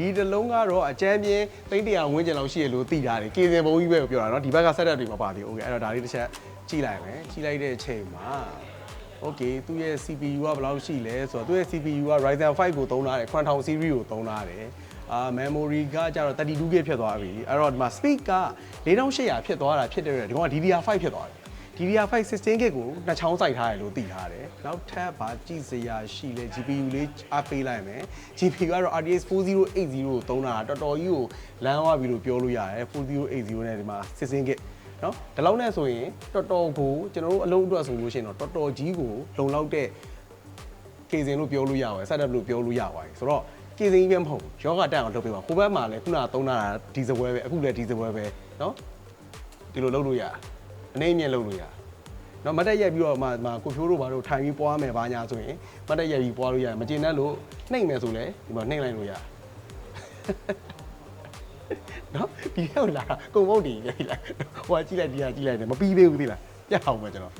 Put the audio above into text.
ဒီတစ်လုံးကတော့အကျန်းပြင်းသိန်း100ဝန်းကျင်လောက်ရှိရလို့သိတာတယ်ကေစင်ဘုံကြီးပဲကိုပြောတာเนาะဒီဘက်က setup တွေမပါသေးဘူးโอเคအဲ့တော့ဒါလေးတစ်ချက်ကြည့်လိုက်မယ်ကြည့်လိုက်တဲ့အချိန်မှာ okay သူ့ရဲ့ CPU ကဘယ်လောက်ရှိလဲဆိုတော့သူ့ရဲ့ CPU က Ryzen 5ကိုသုံးထားတယ်9000 series ကိုသုံးထားတယ်အာ memory ကကျတော့ 32GB ဖြစ်သွားပြီအဲ့တော့ဒီမှာ speed က4800ဖြစ်သွားတာဖြစ်တဲ့အတွက်ဒီကောင်က DDR5 ဖြစ်သွားတယ် DDR5 16G ကိုနှစ်ချောင်းစိုက်ထားတယ်လို့သိထားတယ်။နောက်ထပ်ဗာကြည့်စရာရှိလဲ GPU လေးအားပေးလိုက်မယ်။ GPU ကတော့ RTX 4080ကိုသုံးတာတော်တော်ကြီးကိုလမ်းဝပြီးလို့ပြောလို့ရတယ်။4080နဲ့ဒီမှာ 16G နော်ဒီလောက်နဲ့ဆိုရင်တော်တော်ကိုကျွန်တော်တို့အလုံးအတွက်ဆိုလို့ရှိရင်တော့တော်တော်ကြီးကိုလုံလောက်တဲ့ကေစင်လို့ပြောလို့ရပါတယ် setup လို့ပြောလို့ရပါတယ်ဆိုတော့ကေစင်ကြီးပဲမဟုတ်ယောဂတက်အောင်လုပ်ပေးပါဟိုဘက်မှာလည်းခုနကသုံးတာဒီစပွဲပဲအခုလည်းဒီစပွဲပဲနော်ဒီလိုလုပ်လို့ရအနေအမြင့်လုပ်လို့ရ နော်မတက်ရက်ပြီးတော့မှကိုဖြိုးတို့ဘာလို့ထိုင်ပြီးပွားမယ်ဘာညာဆိုရင်မတက်ရက်ပြီးပွားလို့ရတယ်မကျေနပ်လို့နှိမ့်မယ်ဆိုလဲဒီမှာနှိမ့်လိုက်လို့ရနော်ဒီရောက်လာကုန်မုတ်ဒီလေလာဟိုကကြည့်လိုက်ဒီကကြည့်လိုက်တယ်မပြီးသေးဘူးသိလားပြအောင်မယ်ကျွန်တော်